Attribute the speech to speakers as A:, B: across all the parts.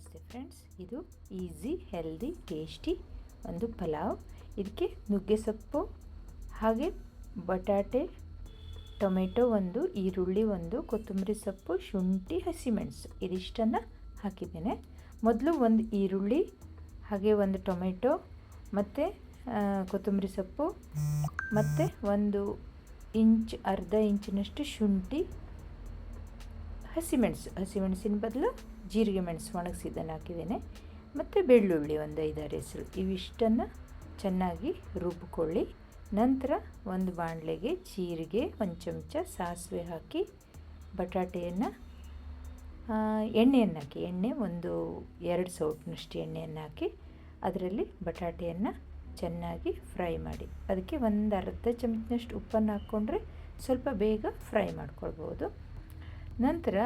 A: ನಮಸ್ತೆ ಫ್ರೆಂಡ್ಸ್ ಇದು easy healthy tasty ಒಂದು ಪಲಾವ್. ಇದಕ್ಕೆ ನುಗ್ಗೆ ಸೊಪ್ಪು, ಹಾಗೆ ಬಟಾಟೆ, ಟೊಮೆಟೊ ಒಂದು, ಈರುಳ್ಳಿ ಒಂದು, ಕೊತ್ತಂಬರಿ ಸೊಪ್ಪು, ಶುಂಠಿ ಹಸಿಮೆಣಸು ಇದಿಷ್ಟನ್ನು ಹಾಕಿದ್ದೇನೆ. ಮೊದಲು ಒಂದು ಈರುಳ್ಳಿ, ಹಾಗೆ ಒಂದು ಟೊಮೆಟೊ, ಮತ್ತು ಕೊತ್ತಂಬರಿ ಸೊಪ್ಪು, ಮತ್ತು ಒಂದು ಇಂಚ್, ಅರ್ಧ ಇಂಚಿನಷ್ಟು ಶುಂಠಿ ಹಸಿಮೆಣಸು ಹಸಿಮೆಣಸಿನ ಬದಲು ಜೀರಿಗೆ ಮೆಣಸು ಒಣಗಿಸಿದ್ದನ್ನು ಹಾಕಿದ್ದೇನೆ. ಮತ್ತು ಬೆಳ್ಳುಳ್ಳಿ ಒಂದು ಐದಾರು ಹೆಸರು. ಇವಿಷ್ಟನ್ನು ಚೆನ್ನಾಗಿ ರುಬ್ಬಿಕೊಳ್ಳಿ ನಂತರ ಒಂದು ಬಾಣಲೆಗೆ ಜೀರಿಗೆ, ಒಂದು ಚಮಚ ಸಾಸಿವೆ ಹಾಕಿ ಬಟಾಟೆಯನ್ನು ಎಣ್ಣೆಯನ್ನು ಹಾಕಿ. ಎಣ್ಣೆ ಒಂದು ಎರಡು ಸೌಟ್ನಷ್ಟು ಎಣ್ಣೆಯನ್ನು ಹಾಕಿ ಅದರಲ್ಲಿ ಬಟಾಟೆಯನ್ನು ಚೆನ್ನಾಗಿ ಫ್ರೈ ಮಾಡಿ. ಅದಕ್ಕೆ ಒಂದು ಅರ್ಧ ಚಮಚನಷ್ಟು ಉಪ್ಪನ್ನು ಹಾಕ್ಕೊಂಡ್ರೆ ಸ್ವಲ್ಪ ಬೇಗ ಫ್ರೈ ಮಾಡ್ಕೊಳ್ಬೋದು. ನಂತರ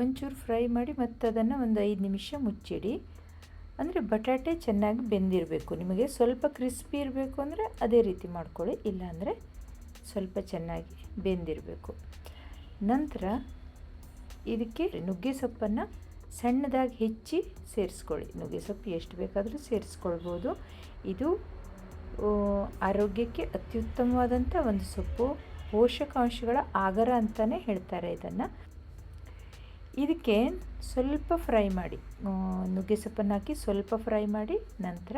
A: ಒಂಚೂರು ಫ್ರೈ ಮಾಡಿ ಮತ್ತು ಅದನ್ನು ಒಂದು ಐದು ನಿಮಿಷ ಮುಚ್ಚಿಡಿ. ಅಂದರೆ ಬಟಾಟೆ ಚೆನ್ನಾಗಿ ಬೆಂದಿರಬೇಕು. ನಿಮಗೆ ಸ್ವಲ್ಪ ಕ್ರಿಸ್ಪಿ ಇರಬೇಕು ಅಂದರೆ ಅದೇ ರೀತಿ ಮಾಡ್ಕೊಳ್ಳಿ. ಇಲ್ಲಾಂದರೆ ಸ್ವಲ್ಪ ಚೆನ್ನಾಗಿ ಬೆಂದಿರಬೇಕು. ನಂತರ ಇದಕ್ಕೆ ನುಗ್ಗೆ ಸೊಪ್ಪನ್ನು ಸಣ್ಣದಾಗಿ ಹೆಚ್ಚಿ ಸೇರಿಸ್ಕೊಳ್ಳಿ. ನುಗ್ಗೆ ಸೊಪ್ಪು ಎಷ್ಟು ಬೇಕಾದರೂ ಸೇರಿಸ್ಕೊಳ್ಬೋದು. ಇದು ಆರೋಗ್ಯಕ್ಕೆ ಅತ್ಯುತ್ತಮವಾದಂಥ ಒಂದು ಸೊಪ್ಪು. ಪೋಷಕಾಂಶಗಳ ಆಗರ ಅಂತಲೇ ಹೇಳ್ತಾರೆ ಇದನ್ನು. ಇದಕ್ಕೆ ಸ್ವಲ್ಪ ಫ್ರೈ ಮಾಡಿ ನುಗ್ಗೆ ಸೊಪ್ಪನ್ನು ಹಾಕಿ ಸ್ವಲ್ಪ ಫ್ರೈ ಮಾಡಿ, ನಂತರ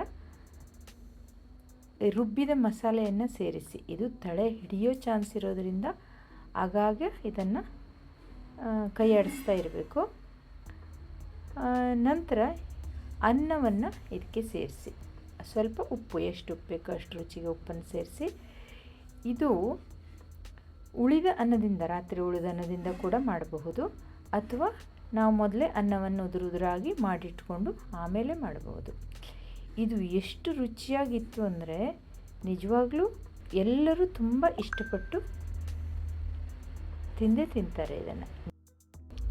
A: ರುಬ್ಬಿದ ಮಸಾಲೆಯನ್ನು ಸೇರಿಸಿ. ಇದು ತಳೆ ಹಿಡಿಯೋ ಚಾನ್ಸ್ ಇರೋದರಿಂದ ಆಗಾಗ ಇದನ್ನು ಕೈಯಾಡಿಸ್ತಾ ಇರಬೇಕು. ನಂತರ ಅನ್ನವನ್ನು ಇದಕ್ಕೆ ಸೇರಿಸಿ. ಸ್ವಲ್ಪ ಉಪ್ಪು, ಎಷ್ಟು ಉಪ್ಪು ಬೇಕೋ ಅಷ್ಟು ರುಚಿಗೆ ಉಪ್ಪನ್ನು ಸೇರಿಸಿ. ಇದು ಉಳಿದ ಅನ್ನದಿಂದ, ರಾತ್ರಿ ಉಳಿದ ಅನ್ನದಿಂದ ಕೂಡ ಮಾಡಬಹುದು. ಅಥವಾ ನಾವು ಮೊದಲೇ ಅನ್ನವನ್ನು ಉದುರು ಉದುರಾಗಿ ಮಾಡಿಟ್ಕೊಂಡು ಆಮೇಲೆ ಮಾಡಬಹುದು. ಇದು ಎಷ್ಟು ರುಚಿಯಾಗಿತ್ತು ಅಂದರೆ, ನಿಜವಾಗ್ಲೂ ಎಲ್ಲರೂ ತುಂಬ ಇಷ್ಟಪಟ್ಟು ತಿಂದೇ ತಿಂತಾರೆ ಇದನ್ನು.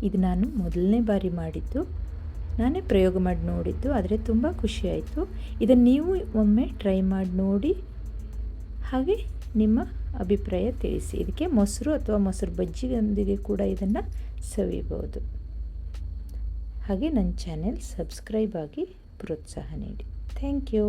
A: ಇದು ನಾನು ಮೊದಲನೇ ಬಾರಿ ಮಾಡಿದ್ದು. ನಾನೇ ಪ್ರಯೋಗ ಮಾಡಿ ನೋಡಿದ್ದು, ಆದರೆ ತುಂಬ ಖುಷಿಯಾಯಿತು ಇದನ್ನು ನೀವು ಒಮ್ಮೆ ಟ್ರೈ ಮಾಡಿ ನೋಡಿ ಹಾಗೆ ನಿಮ್ಮ ಅಭಿಪ್ರಾಯ ತಿಳಿಸಿ. ಇದಕ್ಕೆ ಮೊಸರು ಅಥವಾ ಮೊಸರು ಬಜ್ಜಿಯೊಂದಿಗೆ ಕೂಡ ಇದನ್ನು ಸವಿಬೋದು ಹಾಗೆ ನನ್ನ ಚಾನೆಲ್ ಸಬ್ಸ್ಕ್ರೈಬ್ ಆಗಿ ಪ್ರೋತ್ಸಾಹ ನೀಡಿ. Thank you.